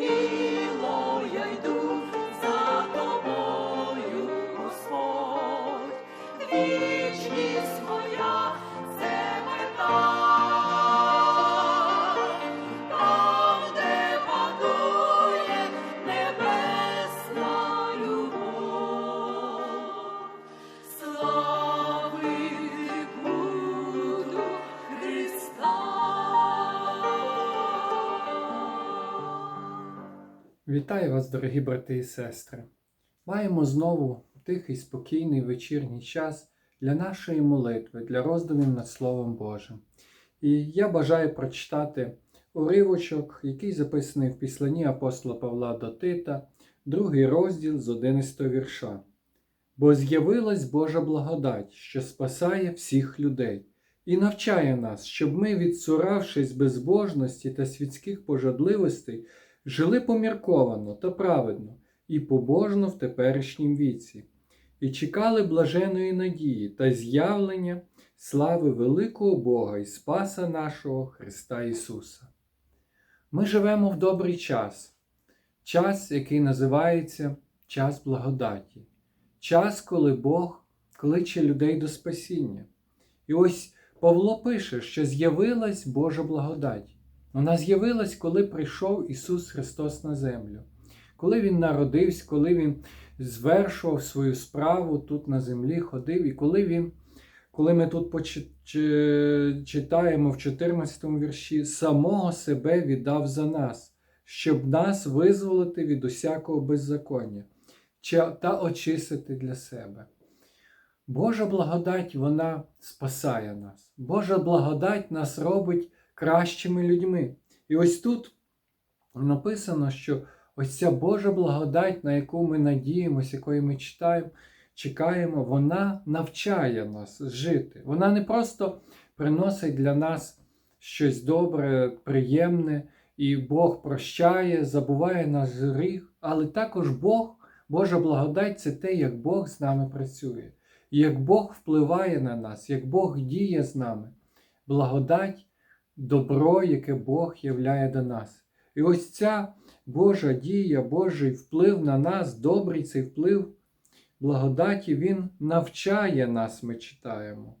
you. Вітаю вас, дорогі брати і сестри. Маємо знову тихий, спокійний вечірній час для нашої молитви, для роздумів над Словом Божим. І я бажаю прочитати уривочок, який записаний в післанні апостола Павла до Тита, другий розділ з 11 вірша. Бо з'явилась Божа благодать, що спасає всіх людей, і навчає нас, щоб ми, відсуравшись безбожності та світських пожадливостей, жили помірковано та праведно і побожно в теперішнім віці, і чекали блаженої надії та з'явлення слави великого Бога і Спаса нашого Христа Ісуса. Ми живемо в добрий час, час, який називається час благодаті, час, коли Бог кличе людей до спасіння. І ось Павло пише, що з'явилась Божа благодать. Вона з'явилась, коли прийшов Ісус Христос на землю, коли Він народився, коли Він звершував свою справу тут на землі, ходив, і коли Він, коли ми тут читаємо в 14 вірші, самого себе віддав за нас, щоб нас визволити від усякого беззаконня та очистити для себе. Божа благодать, вона спасає нас. Божа благодать нас робить кращими людьми. І ось тут написано, що ось ця Божа благодать, на яку ми надіємося, якої ми читаємо, чекаємо, вона навчає нас жити. Вона не просто приносить для нас щось добре, приємне, і Бог прощає, забуває наш гріх, але також Бог, Божа благодать це те, як Бог з нами працює, як Бог впливає на нас, як Бог діє з нами. Благодать добро, яке Бог являє до нас. І ось ця Божа дія, Божий вплив на нас, добрий цей вплив благодаті, Він навчає нас, ми читаємо.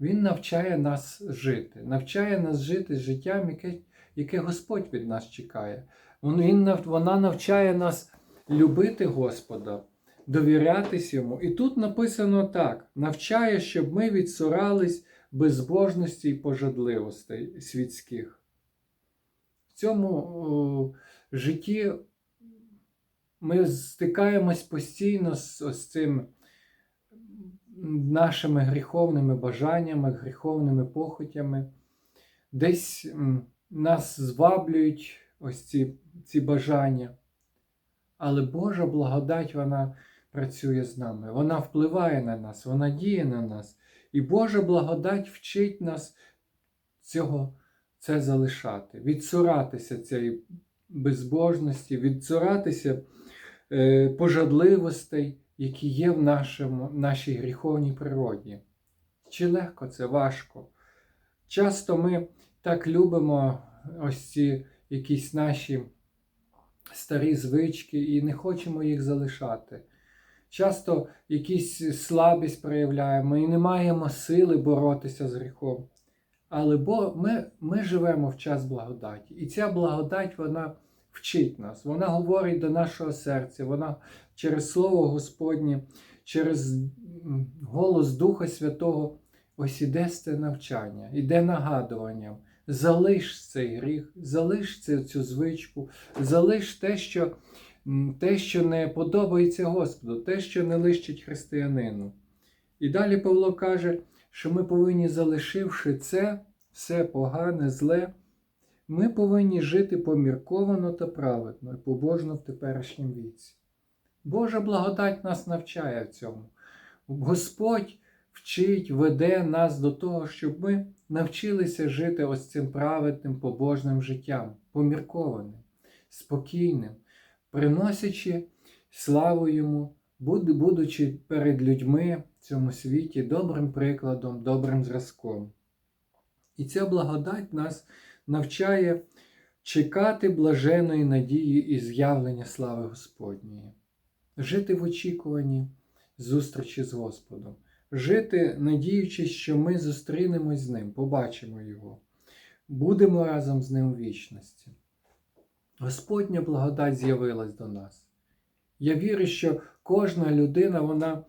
Він навчає нас жити, навчає нас жити життям, яке, яке Господь від нас чекає. Він, вона навчає нас любити Господа, довірятись йому. І тут написано так: навчає, щоб ми відсурались безбожності і пожадливостей світських. В цьому житті ми стикаємось постійно з ось цим нашими гріховними бажаннями, гріховними похотями. Десь нас зваблюють ось ці, ці бажання. Але Божа благодать, вона працює з нами, вона впливає на нас, вона діє на нас. І Божа благодать вчить нас цього, це залишати, відцуратися цієї безбожності, відцуратися е, пожадливостей, які є в нашому, нашій гріховній природі. Чи легко це важко? Часто ми так любимо ось ці якісь наші старі звички і не хочемо їх залишати. Часто якісь слабість проявляємо і не маємо сили боротися з гріхом. Але бо ми, ми живемо в час благодаті, і ця благодать вона вчить нас, вона говорить до нашого серця, вона через Слово Господнє, через голос Духа Святого ось іде це навчання, іде нагадуванням. Залиш цей гріх, залиш цю, звичку, залиш те, що, те, що не подобається Господу, те, що не лищить християнину. І далі Павло каже, що ми повинні, залишивши це, все погане, зле, ми повинні жити помірковано та праведно і побожно в теперішньому віці. Божа благодать нас навчає в цьому. Господь вчить, веде нас до того, щоб ми навчилися жити ось цим праведним, побожним життям, поміркованим, спокійним, приносячи славу Йому, будучи перед людьми в цьому світі добрим прикладом, добрим зразком. І ця благодать нас навчає чекати блаженої надії і з'явлення слави Господньої, жити в очікуванні зустрічі з Господом, жити, надіючись, що ми зустрінемось з Ним, побачимо Його, будемо разом з Ним у вічності. Господня благодать з'явилась до нас. Я вірю, що кожна людина вона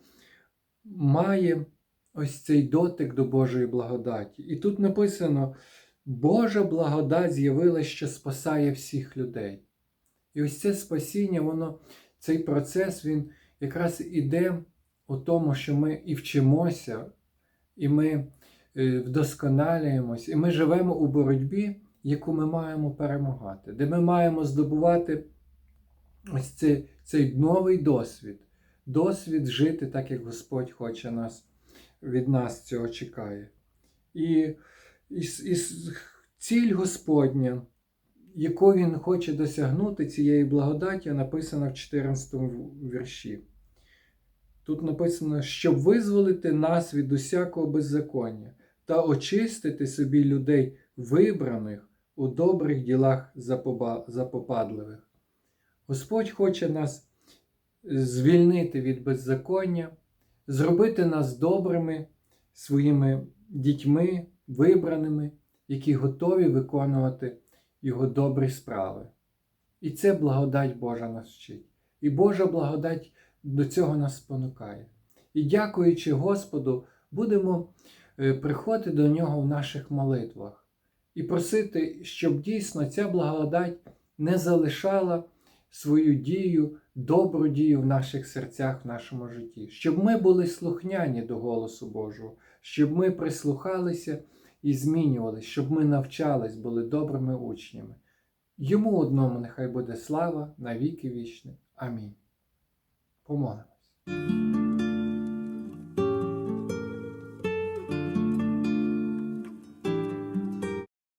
має ось цей дотик до Божої благодаті. І тут написано: Божа благодать з'явилася, що спасає всіх людей. І ось це спасіння, воно, цей процес, він якраз іде у тому, що ми і вчимося, і ми е, вдосконалюємось, і ми живемо у боротьбі, яку ми маємо перемагати, де ми маємо здобувати ось цей, цей новий досвід, досвід жити так, як Господь хоче нас від нас цього чекає. І, і, і ціль Господня, яку Він хоче досягнути цієї благодаті, написана в 14 вірші. Тут написано, щоб визволити нас від усякого беззаконня та очистити собі людей, вибраних у добрих ділах запопадливих. Господь хоче нас звільнити від беззаконня, зробити нас добрими своїми дітьми, вибраними, які готові виконувати Його добрі справи. І це благодать Божа нас вчить. І Божа благодать до цього нас спонукає. І дякуючи Господу, будемо е, приходити до Нього в наших молитвах і просити, щоб дійсно ця благодать не залишала свою дію, добру дію в наших серцях, в нашому житті, щоб ми були слухняні до голосу Божого, щоб ми прислухалися і змінювалися, щоб ми навчались, були добрими учнями. Йому одному нехай буде слава на віки вічні. Амінь. Помолимось.